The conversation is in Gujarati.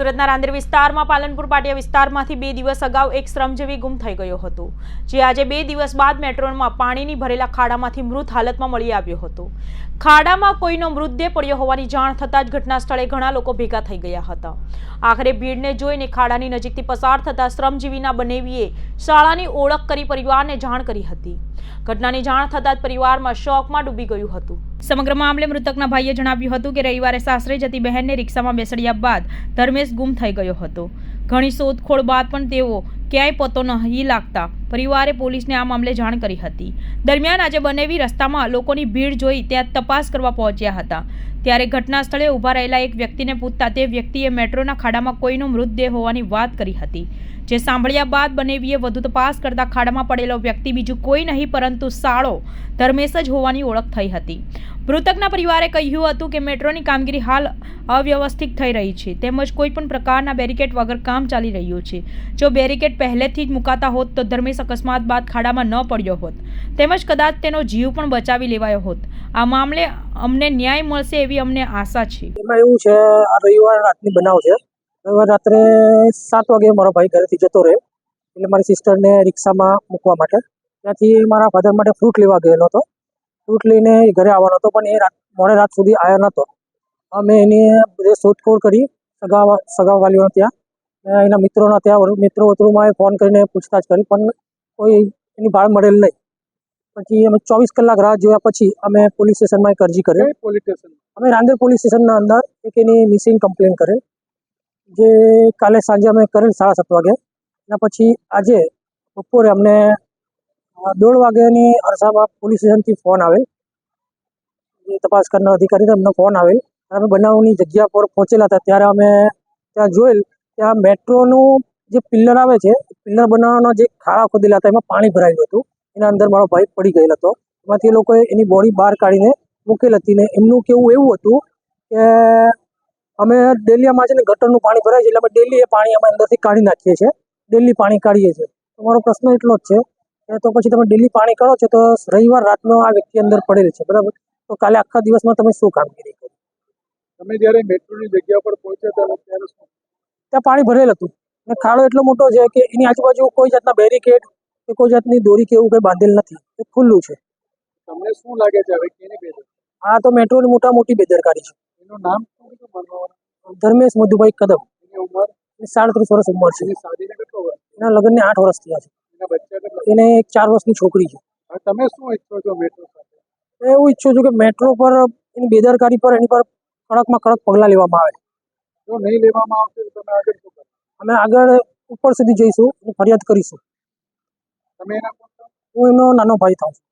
સુરતના રાંદેર વિસ્તારમાં પાલનપુર પાટિયા વિસ્તારમાંથી બે દિવસ અગાઉ એક શ્રમજીવી ગુમ થઈ ગયો હતો, જે આજે બે દિવસ બાદ મેટ્રોમાં પાણીની ભરેલા ખાડામાંથી મૃત હાલતમાં મળી આવ્યો હતો. ખાડામાં કોઈનો મૃતદેહ પડ્યો હોવાની જાણ થતાં જ ઘટના સ્થળે ઘણા લોકો ભેગા થઈ ગયા હતા. આખરે ભીડને જોઈને ખાડાની નજીકથી પસાર થતાં શ્રમજીવીના બનેવીએ શાળાની ઓળખ કરી પરિવારને જાણ કરી હતી. ઘટનાની જાણ થતાં જ પરિવારમાં શોકમાં ડૂબી ગયું હતું. સમગ્ર મામલે મૃતકના ભાઈએ જણાવ્યું હતું કે રવિવારે સાસરે જતી બહેનને રિક્ષામાં બેસડ્યા બાદ ધર્મેશ ગુમ થઈ ગયો હતો. ઘણી શોધખોળ બાદ પણ તેઓ ક્યાંય પતો નહીં લાગતા પરિવારે પોલીસને આ મામલે જાણ કરી હતી. દરમિયાન આજે બનેવી રસ્તામાં લોકોની ભીડ જોઈ ત્યાં તપાસ કરવા પહોંચ્યા હતા. ત્યારે ઘટના સ્થળે ઊભા રહેલા એક વ્યક્તિને પૂછતા તે વ્યક્તિએ મેટ્રોના ખાડામાં કોઈનો મૃતદેહ હોવાની વાત કરી હતી. જે સાંભળ્યા બાદ બનેવીએ વધુ તપાસ કરતા ખાડામાં પડેલો વ્યક્તિ બીજું કોઈ નહીં, પરંતુ સાળો ધર્મેશ જ હોવાની ઓળખ થઈ હતી. મૃતકના પરિવારે કહ્યું હતું કે મેટ્રોની કામગીરી હાલ અવ્યવસ્થિત થઈ રહી છે. તેમજ કોઈ પણ પ્રકારના બેરિકેડ વગર કામ ચાલી રહ્યું છે. જો બેરિકેડ પહેલેથી જ મુકાતા હોત તો ધર્મેશ અકસ્માત બાદ ખાડામાં ન પડ્યો હોત. તેમજ કદાચ તેનો જીવ પણ બચાવી લેવાયો હોત. આ મામલે અમને ન્યાય મળશે એવી અમને આશા છે. એમાં એવું છે, આ રવિવાર રાતની બનાવ છે. રવિવાર રાત્રે સાત વાગે મારો ભાઈ ઘરેથી જતો રહે. એટલે મારી સિસ્ટરને રિક્ષામાં મૂકવા માટે. ત્યાંથી મારા ફાધર માટે ફ્રૂટ લેવા ગયેલો હતો. ફ્રૂટ લઈને ઘરે આવવાનો હતો, પણ એ રાત, મોડે રાત સુધી આવ્યો નહોતો. અમે એની બધે શોધખોળ કરી સગા સગાવાલીઓ ત્યાં. એના મિત્રોના ત્યાં મિત્રો વતરુમાં ફોન કરીને પૂછતાછ કરી, પણ કોઈ એની ભાળ મળેલ નહીં. પછી અમે ચોવીસ કલાક રાહ જોયા પછી અમે પોલીસ સ્ટેશનમાં એક અરજી કરી પોલીસ સ્ટેશન? અમે રાંદેર પોલીસ સ્ટેશનના અંદર એક એની મિસિંગ કમ્પ્લેન કરેલ જે કાલે સાંજે અમે કરેલ સાડા સાત વાગે. એના પછી આજે બપોરે અમને દોઢ વાગ્યાની અરસામાં પોલીસ સ્ટેશનથી ફોન આવેલ જે તપાસ કરનાર અધિકારીને અમને ફોન આવેલ અમે બનાવની જગ્યા પર પહોંચેલા હતા. ત્યારે અમે ત્યાં જોયેલ ત્યાં મેટ્રોનું જે પિલ્લર આવે છે પિલ્લર બનાવવાના જે ખાડા ખોદેલા હતા એમાં પાણી ભરાયેલું હતું. એના અંદર મારો ભાઈ પડી ગયેલ હતો. એમાંથી એ લોકોએ એની બોડી બહાર કાઢીને મૂકેલ હતી ને એમનું કેવું એવું હતું કે અમે ડેલીમાં છે ને ગટરનું પાણી ભરાય છે એટલે અમે ડેલી એ પાણી અમે અંદરથી કાઢી નાખીએ છીએ. ડેલી પાણી કાઢીએ છીએ. તો મારો પ્રશ્ન એટલો જ છે કે તો પછી તમે ડેલી પાણી કાઢો છો તો રવિવાર રાતનો આ વ્યક્તિ અંદર પડેલ છે બરાબર? તો કાલે આખા દિવસમાં તમે શું કામગીરી કરી? તમે જ્યારે મેટ્રોની જગ્યા પર પહોંચ્યા ત્યારે શું? ત્યાં પાણી ભરેલ હતું. ખાડો એટલો મોટો છે કે એની આજુબાજુ કોઈ જાતના બેરિકેડ કે કોઈ જાતની દોરી કે એવું કંઈ બાંધેલ નથી. એ ખુલ્લું છે. તમને શું લાગે છે હવે કેની બેદરકારી? આ તો મેટ્રોની મોટા મોટી બેદરકારી છે. એનું નામ શું ધર્મેશ મધુભાઈ કદમ. એની ઉંમર? સાડત્રીસ વર્ષ ઉંમર છે. એની લગ્નને આઠ વર્ષ થયા છે. એને એક ચાર વર્ષની છોકરી છે. તમે શું ઈચ્છો છો મેટ્રો સાથે? એવું ઈચ્છું છું કે મેટ્રો પર એની બેદરકારી પર એની પર કડકમાં કડક પગલાં લેવામાં આવે. જો નહીં લેવામાં આવશે તો તમે આગળ શું કરો અમે આગળ ઉપર સુધી જઈશું અને ફરિયાદ કરીશું. તમે એના હું એનો નાનો ભાઈ થાઉં છું.